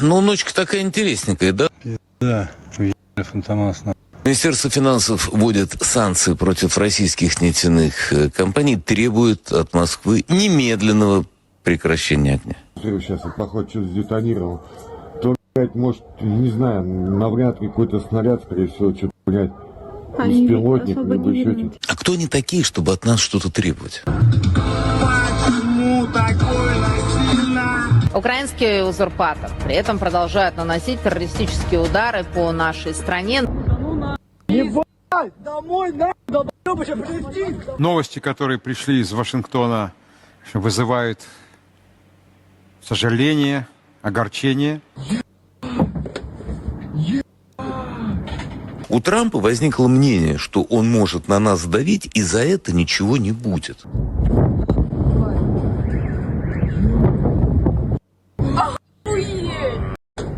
Ну, ночка такая интересненькая, да? Да, фантомас. Министерство финансов вводит санкции против российских нефтяных э, компаний, требует от Москвы немедленного прекращения огня. Сейчас вот поход что-то сдетонировал. То, блядь, может, не знаю, навряд ли какой-то снаряд, скорее всего, что-то, блядь, Они беспилотник, либо освободили еще нас. что-то. А кто они такие, чтобы от нас что-то требовать? Украинский узурпатор при этом продолжает наносить террористические удары по нашей стране. Новости, которые пришли из Вашингтона, вызывают сожаление, огорчение. У Трампа возникло мнение, что он может на нас давить, и за это ничего не будет.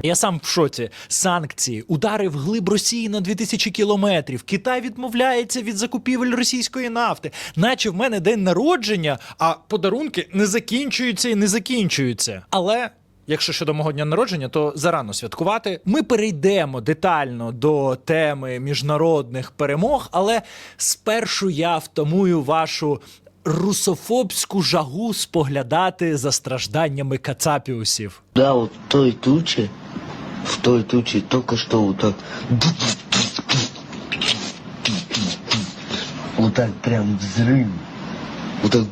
Я сам в шоці. Санкції, удари в глиб Росії на 2000 кілометрів. Китай відмовляється від закупівель російської нафти. Наче в мене день народження, а подарунки не закінчуються і не закінчуються. Але. Якщо щодо мого дня народження, то зарано святкувати. Ми перейдемо детально до теми міжнародних перемог, але спершу я втамую вашу русофобську жагу споглядати за стражданнями кацапіусів. Да, вот в той туче, в той туче только что вот так, вот так прям взрыв, вот так,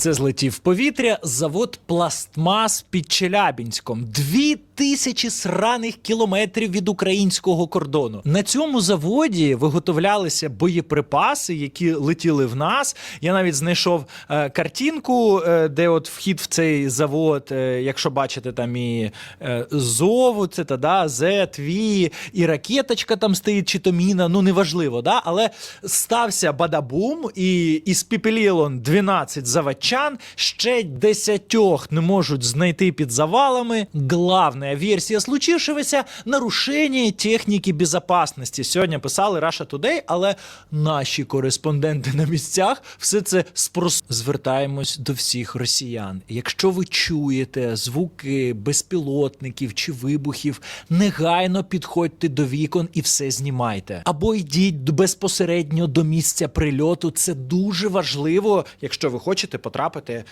Це злетів в повітря завод Пластмас під Челябінськом. Дві тисячі сраних кілометрів від українського кордону. На цьому заводі виготовлялися боєприпаси, які летіли в нас. Я навіть знайшов е, картинку, е, де от вхід в цей завод, е, якщо бачите, там і е, зову, це та да, Z, V, і ракеточка там стоїть, чи то міна, ну неважливо, да? але стався бадабум, і із Піпеліло 12 заводчан, ще десятьох не можуть знайти під завалами. Главная версія случившегося – нарушення техніки безопасності. Сьогодні писали Russia Today, але наші кореспонденти на місцях все це спрос... Звертаємось до всіх росіян. Якщо ви чуєте звуки безпілотників чи вибухів, негайно підходьте до вікон і все знімайте. Або йдіть безпосередньо до місця прильоту. Це дуже важливо, якщо ви хочете потрапити е,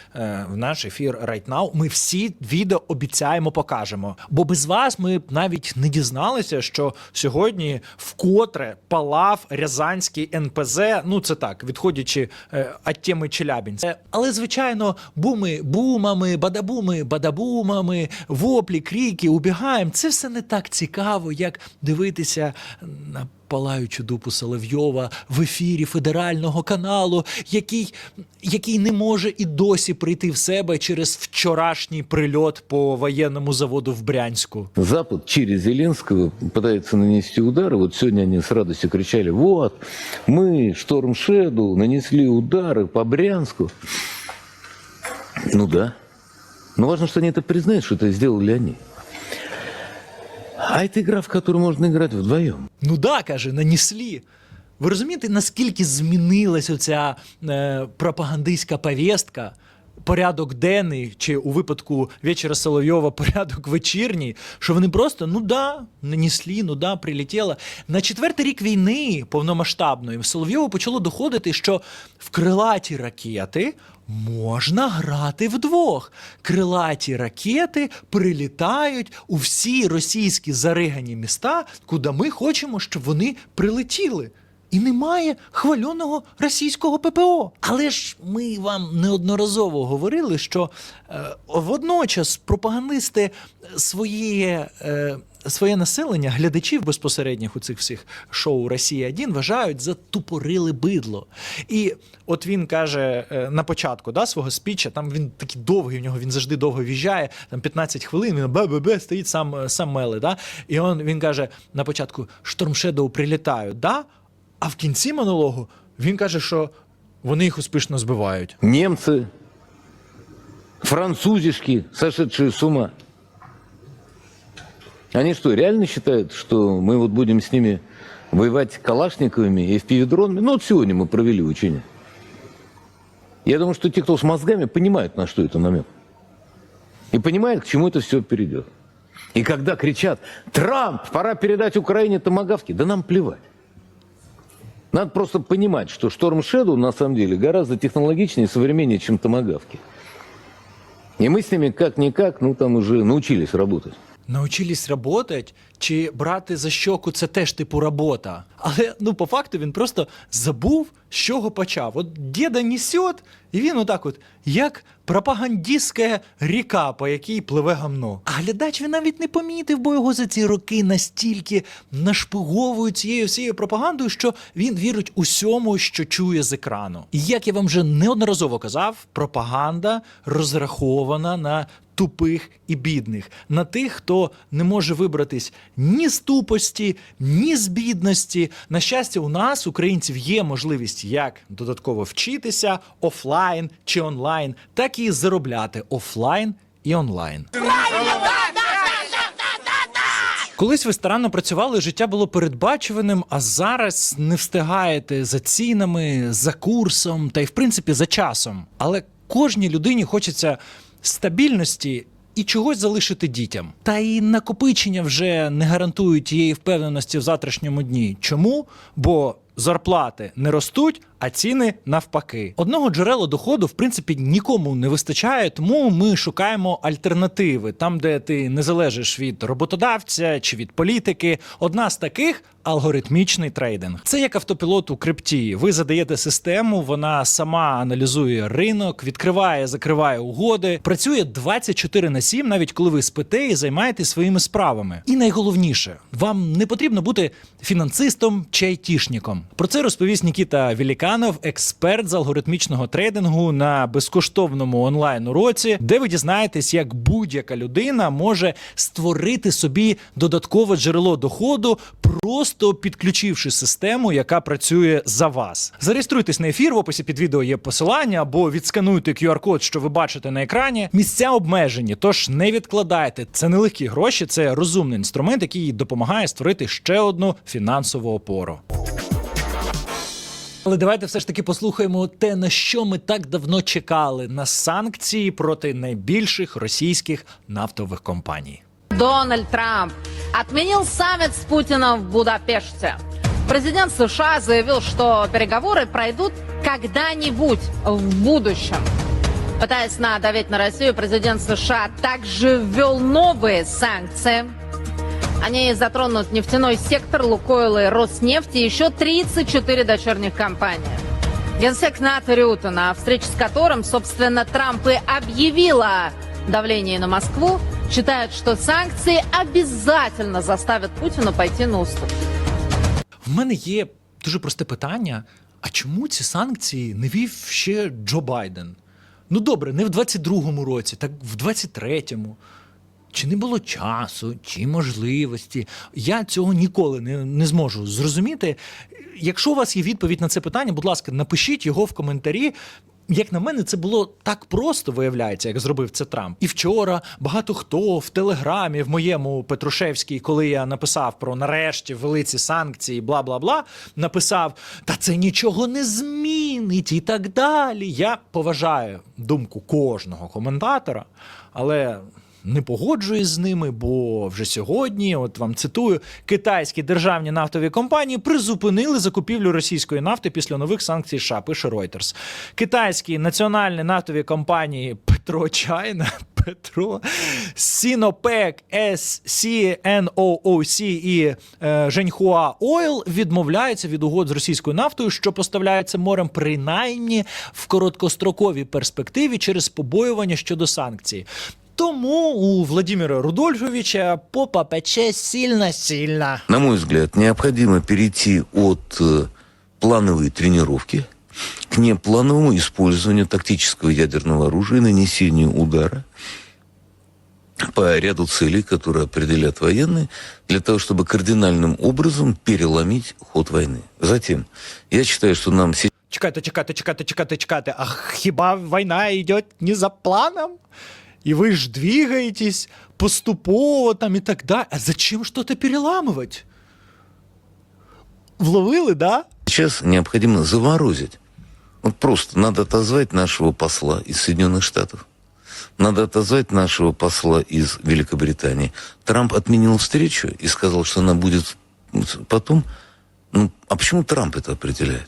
в наш ефір right now. Ми всі відео обіцяємо покажемо. Бо без вас ми б навіть не дізналися, що сьогодні вкотре палав Рязанський НПЗ. Ну це так, відходячи е, від теми Челябінця. Але звичайно, буми бумами, бадабуми, бадабумами, воплі, крики, убігаємо. Це все не так цікаво, як дивитися на палаючу дупу Соловйова в ефірі федерального каналу, який, який не може і досі прийти в себе через вчорашній прильот по воєнному заводу в Брянську. Запад через Зеленского пытается нанести удары. Вот сегодня они с радостью кричали, вот, мы, Шторм Шеду, нанесли удары по Брянску. Ну да. Но важно, что они это признают, что это сделали они. А это игра, в которую можно играть вдвоем. Ну да, каже, нанеслі. Ви розумієте, наскільки змінилась оця е, пропагандистська повістка? Порядок денний, чи у випадку вечора Соловйова порядок вечірній, що вони просто ну да, нанеслі, ну да, прилетіло. На четвертий рік війни повномасштабної Соловйову почало доходити, що в крилаті ракети можна грати вдвох. Крилаті ракети прилітають у всі російські заригані міста, куди ми хочемо, щоб вони прилетіли. І немає хвальоного російського ППО. Але ж ми вам неодноразово говорили, що е, водночас пропагандисти своє, е, своє населення, глядачів безпосередніх у цих всіх шоу Росія 1 вважають за тупорили бидло. І от він каже е, на початку да, свого спіча, там він такий довгий, у нього він завжди довго в'їжджає, там 15 хвилин, він бе-бе-бе, стоїть сам, е, сам мели. Да? І он, він каже на початку: Шторм Шедоу прилітають. Да? А в кінці монологу він каже, що вони їх успішно збивають. Немцы, французишки, сошедшие с ума. Они что, реально считают, что мы вот будем с ними воевать калашниковыми и впивидронами? Ну, вот сегодня мы провели учение. Я думаю, что те, кто с мозгами, понимают, на что это намек. И понимает, к чему это все перейдет. И когда кричат, Трамп, пора передать Украине томогавки, да нам плевать. Надо просто понимать, что Шторм Shadow на самом деле гораздо технологичнее и современнее, чем томогавки. И мы с ними как-никак, ну там уже научились работать. Научились работать чи брати за щоку це теж типу робота. Але ну по факту він просто забув, з чого почав. От діда несет, і він отак, от, як пропагандистська ріка, по якій пливе гамно. А глядач він навіть не помітив, бо його за ці роки настільки нашпиговують цією всією пропагандою, що він вірить усьому, що чує з екрану. І як я вам вже неодноразово казав, пропаганда розрахована на тупих і бідних, на тих, хто не може вибратись ні з тупості, ні з бідності. На щастя, у нас, українців, є можливість як додатково вчитися офлайн чи онлайн, так і заробляти офлайн і онлайн. Колись ви старанно працювали, життя було передбачуваним, а зараз не встигаєте за цінами, за курсом та й в принципі за часом. Але кожній людині хочеться стабільності. І чогось залишити дітям. Та і накопичення вже не гарантують тієї впевненості в завтрашньому дні. Чому? Бо зарплати не ростуть, а ціни навпаки. Одного джерела доходу, в принципі, нікому не вистачає, тому ми шукаємо альтернативи там, де ти не залежиш від роботодавця чи від політики. Одна з таких алгоритмічний трейдинг. Це як автопілот у крипті. Ви задаєте систему, вона сама аналізує ринок, відкриває, закриває угоди, працює 24 на 7, навіть коли ви спите і займаєтесь своїми справами. І найголовніше, вам не потрібно бути фінансистом чи айтішником. Про це розповість Нікіта Віліканов, експерт з алгоритмічного трейдингу на безкоштовному онлайн уроці, де ви дізнаєтесь, як будь-яка людина може створити собі додаткове джерело доходу, просто підключивши систему, яка працює за вас. Зареєструйтесь на ефір. В описі під відео є посилання або відскануйте QR-код, що ви бачите на екрані. Місця обмежені, тож не відкладайте. Це не легкі гроші, це розумний інструмент, який допомагає створити ще одну фінансову опору. Але давайте все ж таки послухаємо те, на що ми так давно чекали на санкції проти найбільших російських нафтових компаній. Дональд Трамп отменил саммит с Путиным в Будапеште. Президент США заявил, что переговоры пройдут когда-нибудь в будущем. Пытаясь надавить на Россию, президент США также ввел новые санкции. Они затронут нефтяной сектор, Лукойл и Роснефть и еще 34 дочерних компании. Генсек НАТО Рюта, на встрече с которым, собственно, Трамп и объявил о давлении на Москву, считает, что санкции обязательно заставят Путина пойти на уступки. В мене є дуже просте питання: а чому ці санкції не вів ще Джо Байден? Ну добре, не в 22-му році, так в 23-му. Чи не було часу, чи можливості? Я цього ніколи не, не зможу зрозуміти. Якщо у вас є відповідь на це питання, будь ласка, напишіть його в коментарі. Як на мене, це було так просто виявляється, як зробив це Трамп. І вчора багато хто в телеграмі, в моєму Петрушевській, коли я написав про нарешті ввели ці санкції, бла бла бла, написав: та це нічого не змінить і так далі. Я поважаю думку кожного коментатора, але не погоджуюсь з ними, бо вже сьогодні, от вам цитую, китайські державні нафтові компанії призупинили закупівлю російської нафти після нових санкцій США, пише Reuters. Китайські національні нафтові компанії Петро Чайна, Петро, Сінопек, SCNOOC і Женьхуа Ойл відмовляються від угод з російською нафтою, що поставляється морем, принаймні в короткостроковій перспективі через побоювання щодо санкцій. Тому у Владимира Рудольфовича попа пече сильно-сильно. На мой взгляд, необходимо перейти от э, плановой тренировки к неплановому использованию тактического ядерного оружия и нанесению удара по ряду целей, которые определят военные, для того, чтобы кардинальным образом переломить ход войны. Затем, я считаю, что нам сейчас Чекайте, чекайте, чекайте, чекайте, чекайте. А хіба війна йде не за планом? І ви ж двигаєтесь поступово там і так далі. А зачем что-то переламывать? Вловили, да? Сейчас необходимо заморозить. Вот просто надо отозвать нашего посла из Соединенных Штатов. надо отозвать нашего посла из Великобритании. Трамп отменил встречу и сказал, что она будет потом. Ну, а почему Трамп это определяет?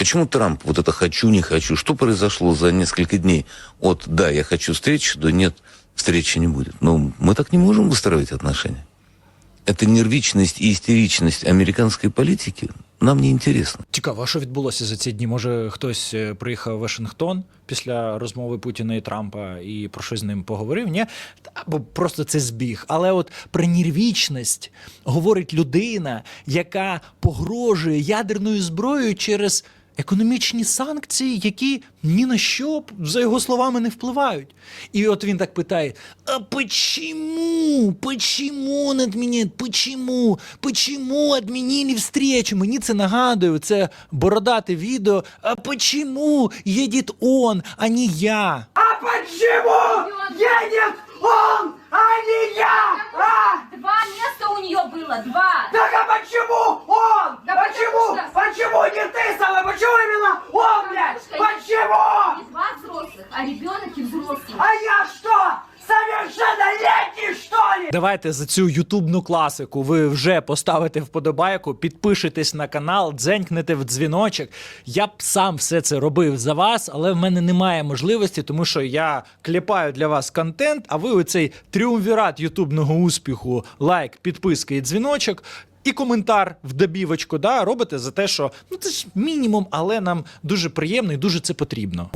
Почему Трамп вот это хочу, не хочу? Что произошло за несколько дней от да, я хочу встречи, до нет, встречи не будет? Ну, мы так не можем выстраивать отношения. Эта нервичность и истеричность американской политики нам не интересна. Цікаво, а що відбулося за ці дні? Може, хтось е, приїхав в Вашингтон після розмови Путіна і Трампа і про щось з ним поговорив? Ні? Або просто це збіг. Але от про нервічність говорить людина, яка погрожує ядерною зброєю через. Економічні санкції, які ні на що, за його словами, не впливають. І от він так питає: а почему? Почему не отменяют? Почему? Почему отменили встречу? Мені це нагадує, це бородате відео. А почему едет он, а не я? А почему едет он, а не я? А? Два места у нее было, два. Так а почему он? Да почему? что- Почему не ты сама? Почему именно он, блядь? Потому что Почему? Не два взрослых, а ребенок и взрослый. Давайте за цю ютубну класику ви вже поставите вподобайку, підпишетесь на канал, дзенькнете в дзвіночок. Я б сам все це робив за вас, але в мене немає можливості, тому що я кліпаю для вас контент, а ви оцей тріумвірат ютубного успіху, лайк, підписка і дзвіночок. І коментар в добівочку да, робите за те, що ну це ж мінімум, але нам дуже приємно і дуже це потрібно.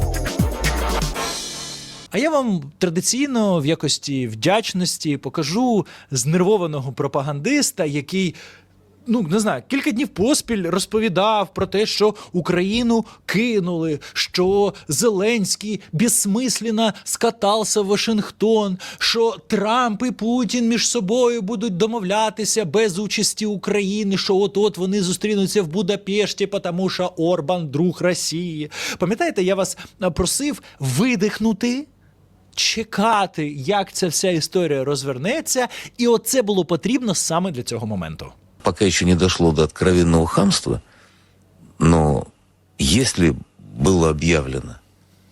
А я вам традиційно в якості вдячності покажу знервованого пропагандиста, який. Ну, не знаю, кілька днів поспіль розповідав про те, що Україну кинули, що Зеленський безсмисленно скатався в Вашингтон, що Трамп і Путін між собою будуть домовлятися без участі України, що от-от вони зустрінуться в Будапешті, тому що Орбан друг Росії. Пам'ятаєте, я вас просив видихнути чекати, як ця вся історія розвернеться, і оце було потрібно саме для цього моменту. Пока еще не дошло до откровенного хамства, но если было объявлено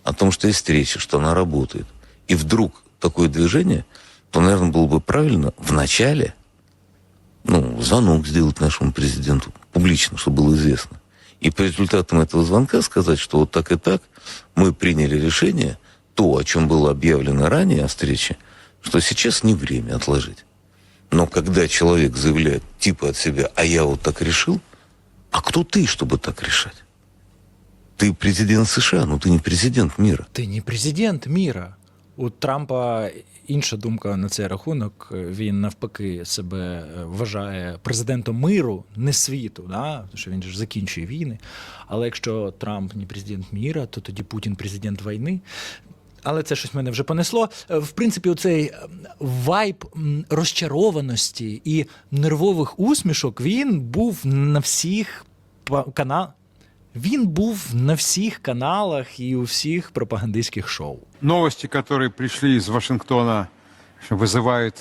о том, что есть встреча, что она работает, и вдруг такое движение, то, наверное, было бы правильно в начале ну, звонок сделать нашему президенту публично, чтобы было известно. И по результатам этого звонка сказать, что вот так и так мы приняли решение, то, о чем было объявлено ранее о встрече, что сейчас не время отложить. Но когда человек заявляет типа от себя, а я вот так решил, а кто ты, чтобы так решать? Ты президент США, но ты не президент мира. Ти не президент міра. У Трампа інша думка на цей рахунок. Він навпаки себе е, вважає президентом миру, не світу, да? тому що він же ж закінчує війни. Але якщо Трамп не президент міра, то тоді Путін президент війни. Але це щось мене вже понесло. Е, В принципі, оцей е, вайб м, розчарованості і нервових усмішок він був на всіх каналах. Він був на всіх каналах і у всіх пропагандистських шоу. Новости, которые пришли из Вашингтона, вызывают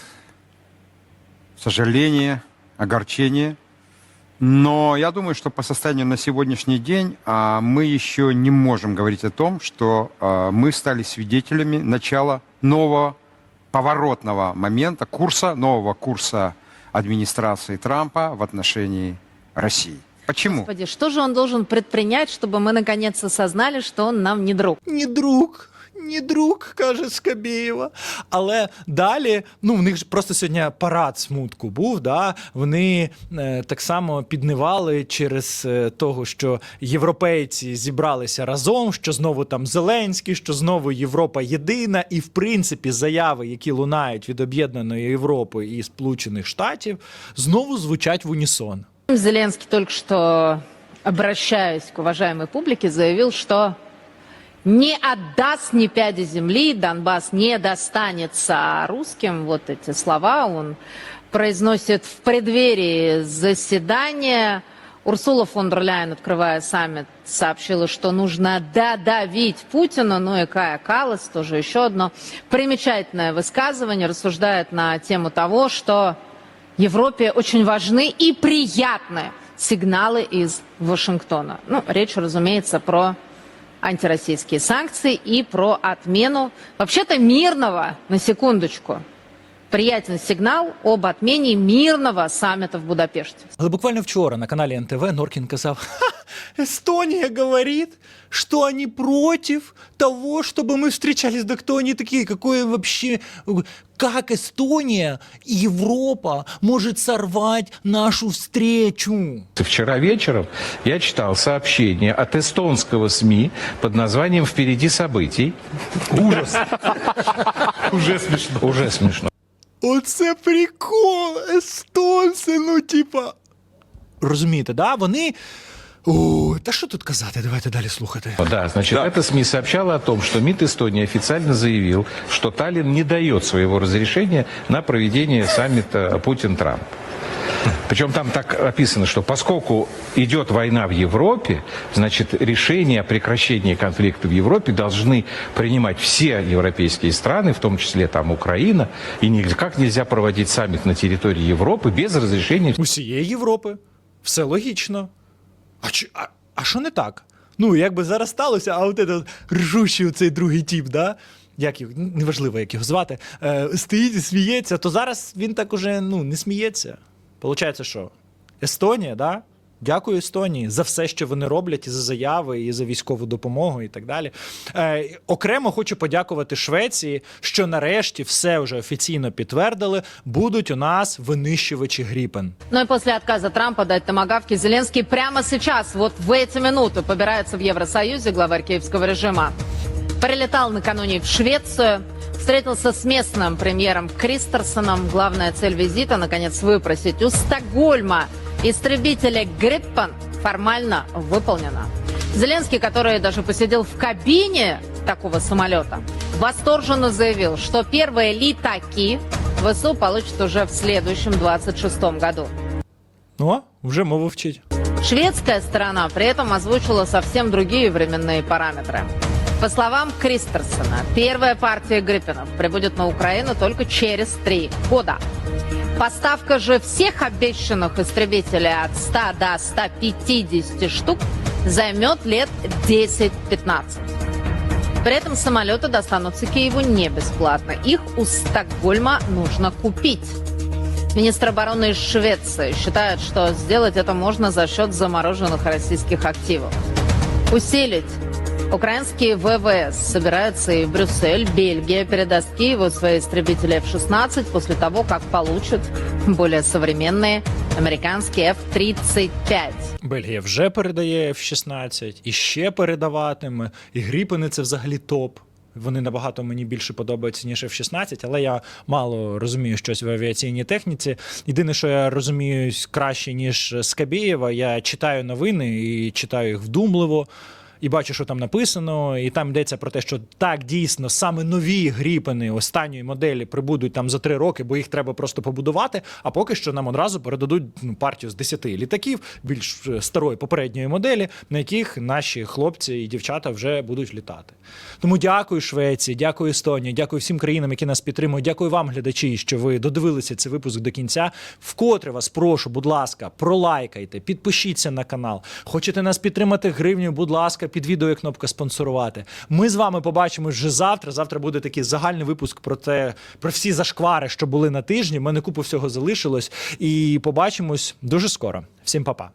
сожаление, огорчение. Но я думаю, что по состоянию на сегодняшний день а, мы еще не можем говорить о том, что а, мы стали свидетелями начала нового поворотного момента, курса, нового курса администрации Трампа в отношении России. Почему? Господи, что же он должен предпринять, чтобы мы наконец осознали, что он нам не друг? Ні друг, ні друг, каже Скабєєва. Але далі, ну в них ж просто сьогодні парад смутку був. Да? Вони е, так само піднивали через е, того, що європейці зібралися разом, що знову там Зеленський, що знову Європа єдина, і в принципі заяви, які лунають від об'єднаної Європи і Сполучених Штатів, знову звучать в унісон. Зеленский только что, обращаясь к уважаемой публике, заявил, что не отдаст ни пяди земли, Донбасс не достанется русским. Вот эти слова он произносит в преддверии заседания. Урсула фон дер Ляйен, открывая саммит, сообщила, что нужно додавить Путина. Ну и Кая Калас, тоже еще одно примечательное высказывание, рассуждает на тему того, что Европе очень важны и приятны сигналы из Вашингтона. Ну, речь, разумеется, про антироссийские санкции и про отмену вообще-то мирного, на секундочку, приятен сигнал об отмене мирного саммита в Будапеште. Буквально вчора на каналі НТВ Норкін казав: Ха, Эстония говорит, что они против того, чтобы мы встречались. Да кто они такие? Какое вообще... Как Эстония и Европа может сорвать нашу встречу? Вчера вечером я читал сообщение от эстонского СМИ под названием «Впереди событий». Ужас. Уже смешно. Уже смешно. Оце прикол, естонці, ну типа. Розумієте, да? Вони. О, та що тут казати? Давайте далі слухати. Да, значит, эта СМИ сообщала о том, что МИД Эстонии официально заявил, что Таллин не дает своего разрешения на проведение саммита Путин-Трамп. Причем там так описано, что поскольку идет война в Европе, значит, решение о прекращении конфликта в Европе должны принимать все европейские страны, в том числе там Украина, и никак нельзя проводить саммит на территории Европы без разрешения Усієї Європи. Все логічно. А чи, а, а що не так? Ну, якби зараз сталося, а от этот ржущий цей другий тіп, да? Як його, неважливо, як його звати, е, стоїть і сміється, то зараз він так уже ну, не сміється. Получається, що? Естонія, да? Дякую Естонії за все, що вони роблять, і за заяви, і за військову допомогу, і так далі. Е, окремо хочу подякувати Швеції, що нарешті все вже офіційно підтвердили. Будуть у нас винищувачі Гріпен. Ну и после отказа Трампа дать томагавки Зеленский прямо сейчас, вот в эти минуты, побирается в Евросоюзе главарь киевского режима. Прилетал накануне в Швецию, встретился с местным премьером Кристерсоном. Главная цель визита, наконец, выпросить у Стокгольма истребителя Гриппен формально выполнена. Зеленский, который даже посидел в кабине такого самолета, восторженно заявил, что первые летаки ВСУ получат уже в следующем 26 году. О, вже мову вчить. Шведская сторона при этом озвучила совсем другие временные параметры. По словам Кристерсона, первая партия Гриппенов прибудет на Украину только через три года. Поставка же всех обещанных истребителей от 100 до 150 штук займет лет 10-15. При этом самолеты достанутся Киеву не бесплатно. Их у Стокгольма нужно купить. Министр обороны из Швеции считает, что сделать это можно за счет замороженных российских активов. Усилить украинские ВВС собираются и в Брюссель. Бельгия передаст Киеву свои истребители F-16 после того, как получит более современные американские F-35. Бельгія вже передає F-16, і ще передаватиме. І Гріпени це взагалі топ. Вони набагато мені більше подобаються, ніж F-16, але я мало розумію щось в авіаційній техніці. Єдине, що я розумію краще, ніж Скабєєва, я читаю новини і читаю їх вдумливо. І бачу, що там написано, і там йдеться про те, що так дійсно саме нові гріпени останньої моделі прибудуть там за три роки, бо їх треба просто побудувати. А поки що нам одразу передадуть ну, партію з 10 літаків більш е, старої попередньої моделі, на яких наші хлопці і дівчата вже будуть літати. Тому дякую Швеції, дякую Естонії, дякую всім країнам, які нас підтримують. Дякую вам, глядачі, що ви додивилися цей випуск до кінця. Вкотре вас прошу, будь ласка, пролайкайте, підпишіться на канал. Хочете нас підтримати гривню, будь ласка, під відео є кнопка спонсорувати. Ми з вами побачимо вже завтра. Завтра буде такий загальний випуск про те, про всі зашквари, що були на тижні. У мене купу всього залишилось. І побачимось дуже скоро. Всім па-па.